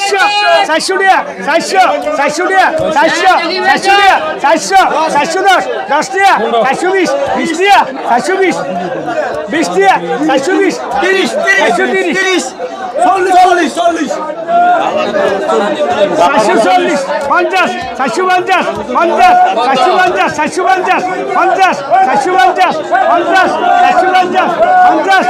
চারশো চারশো টাকা চারশো চারশো টাকা চারশো চারশো টাকা চারশো চারশো দশ দশ টাকা চারশো বিশ বিশ টাকা চারশো বিশ বিশ টাকা চারশো বিশ, তিরিশ, চারশো তিরিশ। চল্লিশ চল্লিশ চারশো চল্লিশ, পঞ্চাশ, চারশো পঞ্চাশ পঞ্চাশ, চারশো পঞ্চাশ চারশো পঞ্চাশ পঞ্চাশ, চারশো পঞ্চাশ পঞ্চাশ, চারশো পঞ্চাশ পঞ্চাশ,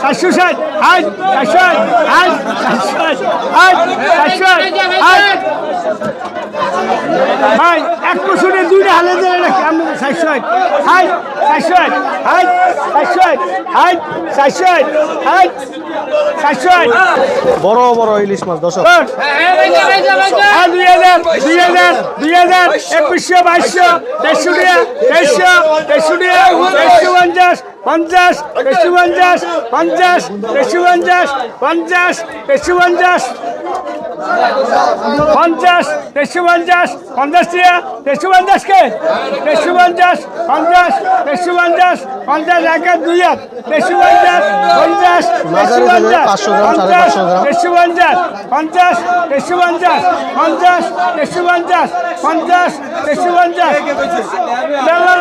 চারশো ষাট আট চারশো আট চারশো আট চারশো আট ভাই, এক বছরে দুইটা হালে ধরে রাখি সাতশোট হাইট সাতশোট হাইট সাতশোট হাইট সাতশোট হাইট সাতশোট বড় বড় ইলিশ মাছ দশ দুই হাজার দুই হাজার দুই হাজার একুশশো বাইশশো দেড়শো টাকা দেড়শো দেড়শো টাকা দেড়শো পঞ্চাশ পঞ্চাশ দেড়শো পঞ্চাশ পঞ্চাশ দেড়শো পঞ্চাশ পঞ্চাশ দেড়শো পঞ্চাশ। পঞ্চাশ তেইশশো পঞ্চাশ পঞ্চাশ টাকা তেইশশো পঞ্চাশ কে তেইশশো পঞ্চাশ পঞ্চাশ তেইশশো পঞ্চাশ পঞ্চাশ এক হাত দুই হাত তেইশশো পঞ্চাশ পঞ্চাশ তেইশশো পঞ্চাশ সাইজের 500 গ্রাম, সাড়ে পঞ্চাশ 500 গ্রাম। তেইশশো পঞ্চাশ পঞ্চাশ তেইশশো পঞ্চাশ পঞ্চাশ তেইশশো পঞ্চাশ তেইশশো পঞ্চাশ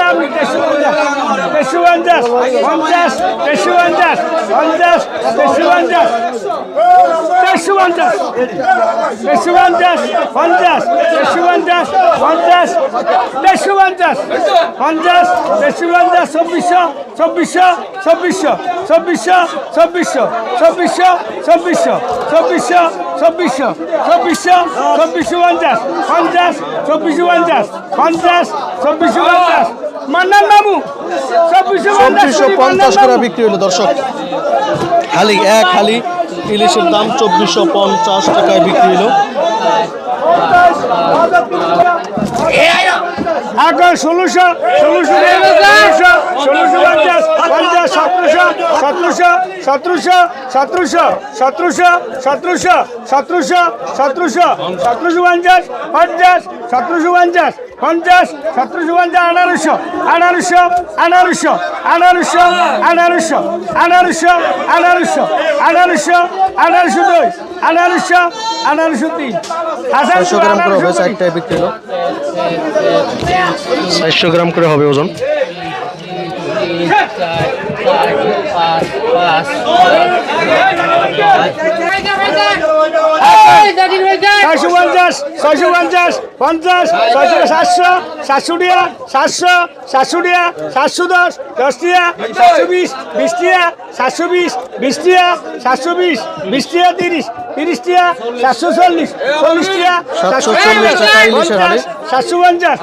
আপনি তেইশশো পঞ্চাশ তেইশশো পঞ্চাশ পঞ্চাশ তেইশশো পঞ্চাশ পঞ্চাশ তেইশশো পঞ্চাশ তেইশশো পঞ্চাশ তেইশশো পঞ্চাশ পঞ্চাশ তেইশশো পঞ্চাশ পঞ্চাশ তেইশশো পঞ্চাশ পঞ্চাশ তেইশশো পঞ্চাশ চব্বিশশো চব্বিশশো চব্বিশশো চব্বিশশো চব্বিশশো চব্বিশশো চব্বিশশো চব্বিশশো চব্বিশশো চব্বিশশো চব্বিশশো পঞ্চাশ পঞ্চাশ চব্বিশশো পঞ্চাশ পঞ্চাশ চব্বিশশো পঞ্চাশ মান্নার নামু চব্বিশশো চব্বিশশো পঞ্চাশ করে বিক্রি হলো দর্শক খালি এক খালি ইলিশের দাম চব্বিশশো পঞ্চাশ টাকায় বিক্রি হলো। এখন ষোলোশো ষোলোশো ষোলোশো ষোলোশো পঞ্চাশ পঞ্চাশ সতেরোশো সতেরোশো সতেরোশো সতেরোশো সতেরোশো সতেরোশো সতেরোশো সতেরোশো সতেরোশো পঞ্চাশ পঞ্চাশ সতেরোশো পঞ্চাশ পঞ্চাশ সতেরোশো পঞ্চাশ আঠারোশো আঠারোশো আঠারোশো আঠারোশো আঠারোশো আঠারোশো আঠারোশো আঠারোশো আঠারোশো দুই আঠারোশো আঠারোশো তিন। চারটায় বিক্রি হলো। চারশো গ্রাম করে হবে ওজন। ছয়শো পঞ্চাশ ছয়শো পঞ্চাশ পঞ্চাশ ছয়শো, সাতশো সাতশো সাতশো সাতশো সাতশো দশ দশ সাতশো বিশ বিশ সাতশো বিশ সাতশো বিশ তিরিশ। তিরিশ টিয়া সাতশো চল্লিশ। চল্লিশ টিয়া সাতশো চল্লিশ। সাতশো পঞ্চাশ।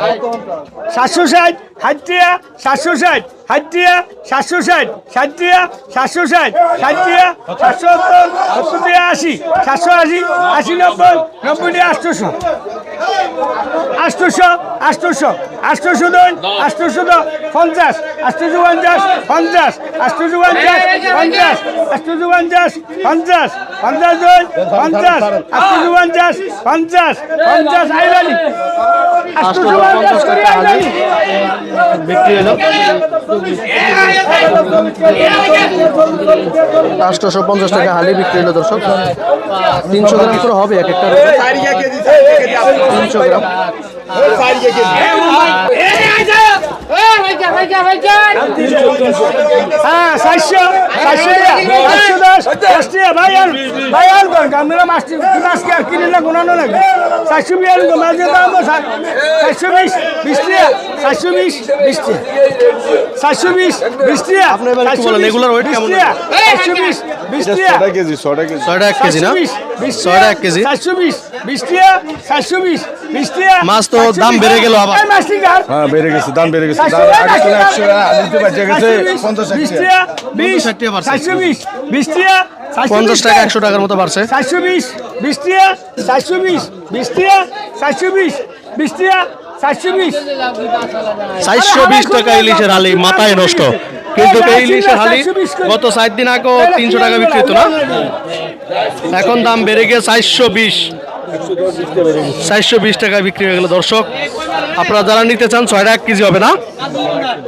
সাতশো ষাট ষাট টিয়া সাতশো ষাট। ষাট টিয়া সাতশো ষাট। ষাট টিয়া সাতশো ষাট। ষাট টিয়া সাতশো সত্তর সত্তর টিয়া আশি। সাতশো আশি আশি নব্বই নব্বই টিয়া আটশোশো। আটশোশো আটশোশো আটশোশো দুই দশ, পঞ্চাশ আটশোশো পঞ্চাশ পঞ্চাশ আটশোশো পঞ্চাশ পঞ্চাশ আটশোশো পঞ্চাশ পঞ্চাশ পঞ্চাশ দুই, পঞ্চাশ আটশোশো পঞ্চাশ পঞ্চাশ পঞ্চাশ, আইলানি। আটশোশো পঞ্চাশ টাকা হালি বিক্রি হলো, দর্শক। তিনশো গ্রাম করে হবে এক একটা তিনশো গ্রাম। হ্যাঁ চারশো চারশো চারশো দশ টাকা। ভাই আর ভাই আর আমরা মাছটি মাছকে আর কিনে না গোনানো লাগে? চারশো বিশ আর মাছের দাম চারশো বিশ বিশ টাকা। চারশো বিশ বিশ টাকা। চারশো বিশ বিশ টাকা। আপনি এবার একটু বলেন, এগুলোর weight কেমন? চারশো বিশ বিশ টাকা। ছটা কেজি ছটা এক কেজি না ছয়টা এক কেজি। চারশো বিশ বিশ টাকা। চারশো বিশ বিশ টাকা মাছ তো দাম বেড়ে গেল আবার। হ্যাঁ বেড়ে গেছে দাম বেড়ে গেছে। আগে ছিল একশো টাকা আলুতে গেছে পঞ্চাশ টাকা। পঞ্চাশ একশো টাকার মতো বাড়ছে। চারশো বিশ। বিশ? টাকা চারশো বিশ বিশ। টাকা চারশো বিশ। বিশ। টাকা চারশো বিশ। চারশো বিশ টাকা ইলিশের হালি মাথায় নষ্ট। কিন্তু এই ইলিশের হালি গত চার দিন আগেও তিনশো টাকা বিক্রি হতো না? এখন দাম বেড়ে গিয়ে চারশো বিশ। চারশো বিশ টাকায় বিক্রি হয়ে গেল, দর্শক। আপনারা যারা নিতে চান ছয়টা এক কেজি হবে না?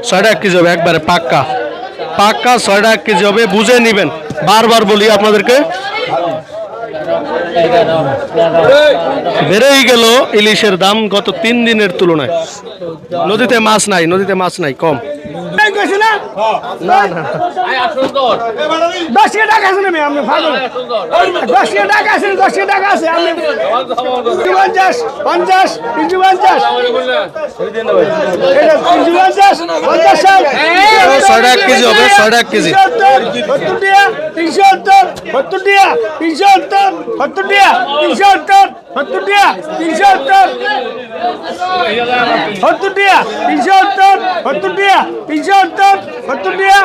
ছয়টা এক কেজি হবে, একবারে পাক্কা। পাক্কা ছয়টা এক কেজি হবে, বুঝে নেবেন। বারবার বলি আপনাদেরকে বেড়েই গেল ইলিশের দাম গত তিন দিনের তুলনায়। নদীতে মাছ নাই নদীতে মাছ নাই কম। ছয় টাকা কেজি হবে ছয় টাকা কেজি। তিনশো সত্তর টিয়া তিনশো সত্তর সত্তর টিয়া তিনশো সত্তর সত্তর টিয়া তিনশো সত্তর সত্তর টিয়া তিনশো সত্তর সত্তর টিয়া তিনশো সত্তর সত্তর টিয়া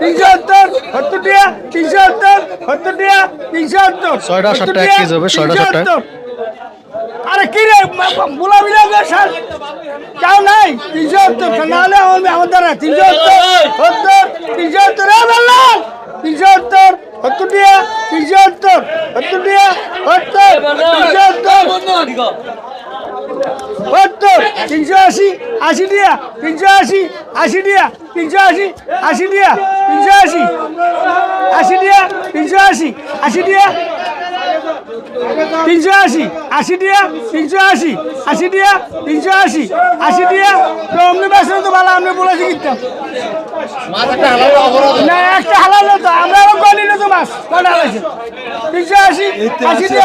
তিনশো সত্তর সত্তর টিয়া তিনশো সত্তর সত্তর টিয়া তিনশো সত্তর ছয়টা ষাট টাকা কেজি হবে, ছয়টা টাকা। আরে কি রে রে স্যার কেউ নাই তিনশো সত্তর নাহলে দ্বারা তিনশো সত্তর সত্তর তিনশো বেল্লাল তিনশো সত্তর সত্তর টিয়া তিনশো সত্তর সত্তর টিয়া সত্তর তিনশো সত্তর সত্তর তিনশো আশি আশি টিয়া তিনশো আশি আশি টিয়া তিনশো আশি আশি টিয়া তিনশো আশি আশি টিয়া তিনশো আশি আশি টিয়া তিনশো আশি আশি টিয়া তিনশো আশি আশি টিয়া তিনশো আশি আশি টিয়া তো অমনি বেসন তো ভালো আপনি বলেছি কিনতাম না একটা হালাল তো আমরা গলি না তো মাছ কটা হালাইছে তিনশো আশি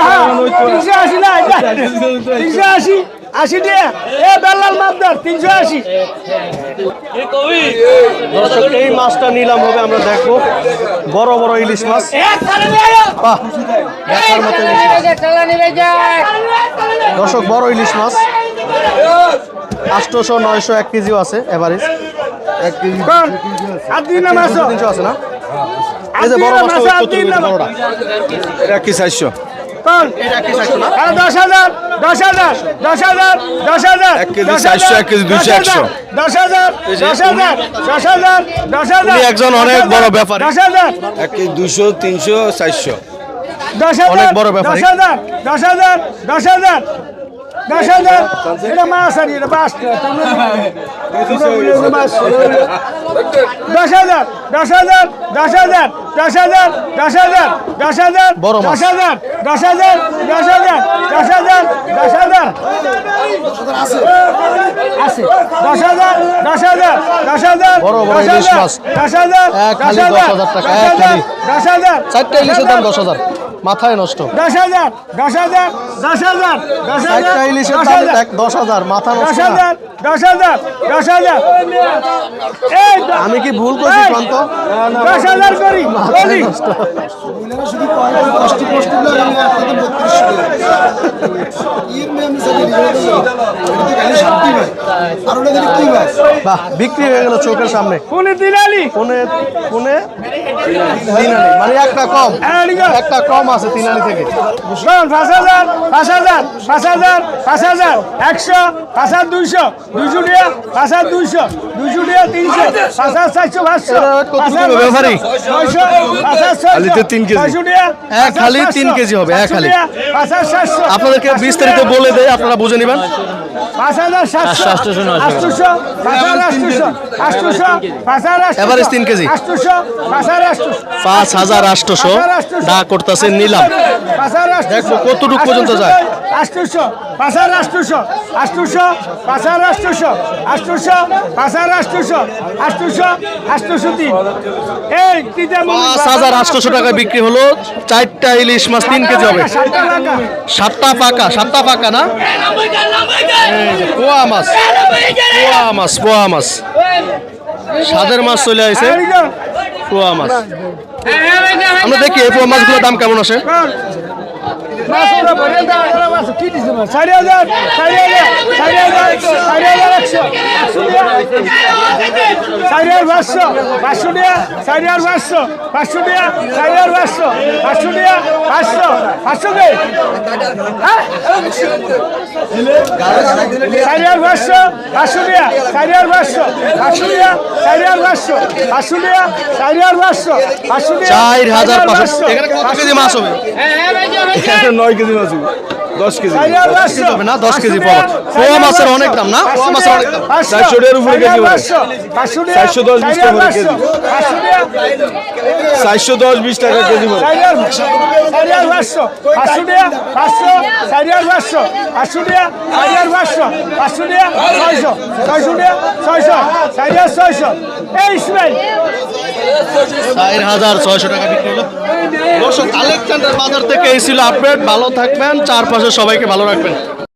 হ্যাঁ তিনশো আশি না তিনশো আশি আশি টিয়া এ বেলাল মাপদার তিনশো আশি। দর্শক এই মাছটা নিলাম হবে আমরা দেখব। বড় বড় ইলিশ মাছ। দর্শক বড় ইলিশ মাছ। আটশোশো নয়শো এক কেজিও আছে এভারেজ। এক কেজি তিনশো আছে না? এই যে বড় মাছটা মাছ ওই আর কত দিন বড়টা এটা কি চারশো কোন আরে দশ হাজার দশ হাজার দশ হাজার দশ হাজার কেজি দশ হাজার, কেজি দশ। হাজার, দশ হাজার দশ হাজার একজন অনেক বড় ব্যাপারী। দশ হাজার এক কেজি দুশো তিনশো চারশো দশ হাজার অনেক বড় ব্যাপারী। দশ হাজার দশ হাজার দশ হাজার দশ হাজার এটা মাছ আর এটা বাস দশ হাজার দশ হাজার দশ হাজার দশ হাজার দশ হাজার দশ হাজার মাছ। দশ হাজার দশ হাজার দশ হাজার দশ হাজার দশ হাজার আছে দশ হাজার দশ হাজার দশ হাজার দশ হাজার, মাছ। দশ হাজার দশ হাজার, দশ হাজার। দশ হাজার চারটা ইলিশের দাম দশ হাজার মাথায় নষ্ট। দশ হাজার দশ হাজার দশ হাজার দশ হাজার ইলিশের দাম দশ হাজার মাথা দশ নষ্ট। হাজার দশ হাজার দশ হাজার। আমি কি ভুল করছি দশ হাজার করি বলি। বাহ বিক্রি হয়ে গেল চোখের সামনে। কোনে দিনালি কোনে কোনে মানে একটা কম। একটা কম আছে তিনালি থেকে পাঁচ হাজার পাঁচ হাজার পাঁচ হাজার পাঁচ হাজার একশো পাঁচ হাজার দুইশো দুইশো টিয়া পাঁচ হাজার দুইশো দুইশো টিয়া তিনশো পাঁচ হাজার চারশো পাঁচশো আপনাদেরকে বিস্তারিত বলে দেয় আপনারা বুঝে তিন কেজি পাঁচ হাজার আষ্টশো টাকা করতেছেন নিলাম দেখো কতটুকু পর্যন্ত যায় আষ্টশো পাঁচার আষ্টশো আষ্টশো পাঁচার আষ্টশো আষ্টশো পাঁচার আষ্টশো আষ্টশো আষ্টশো তিন এই পাঁচ হাজার আষ্টশো টাকা বিক্রি হলো চারটা ইলিশ মাছ তিন কেজি হবে সাতটা পাকা সাতটা পাকা না পোয়া মাছ পোয়া মাছ পোয়া মাছ সাদের মাছ চলে আসে পোয়া মাছ আমরা দেখি এই পোয়া মাছগুলোর দাম কেমন আসে? চারি হাজার, চারি হাজার, চারি হাজার, চারি হাজার একশো, একশো দিয়া। চারি হাজার পাঁচশো, পাঁচশো দিয়া, চারি হাজার পাঁচশো, পাঁচশো দিয়া, চারি হাজার পাঁচশো, পাঁচশো দিয়া, পাঁচশো, পাঁচশো কে? হ্যাঁ? চারি হাজার পাঁচশো, পাঁচশো দিয়া, চারি হাজার পাঁচশো, পাঁচশো দিয়া, চারি হাজার পাঁচশো, পাঁচশো দিয়া, চারি হাজার পাঁচশো, পাঁচশো চার হাজার পাঁচশো পাঁচশো। এখানে কত কেজি মাছ হবে নয় কেজি মাছ হবে। দশ কেজি। হবে না, 10 কেজি পাওয়া। পোয়া মাছের অনেক দাম না? পোয়া মাছের অনেক দাম। চারশো টাকার উপরে কেজি বলে। চারশো 410 বিশ টাকা কেজি। চারশো দশ বিশ টাকা চার হাজার ছয়শো টাকা বিক্রি হলো। দর্শক আলেকজান্ডার বাজার থেকে এই ছিল আপডেট। ভালো থাকবেন। চারপাশে সবাইকে ভালো রাখবেন।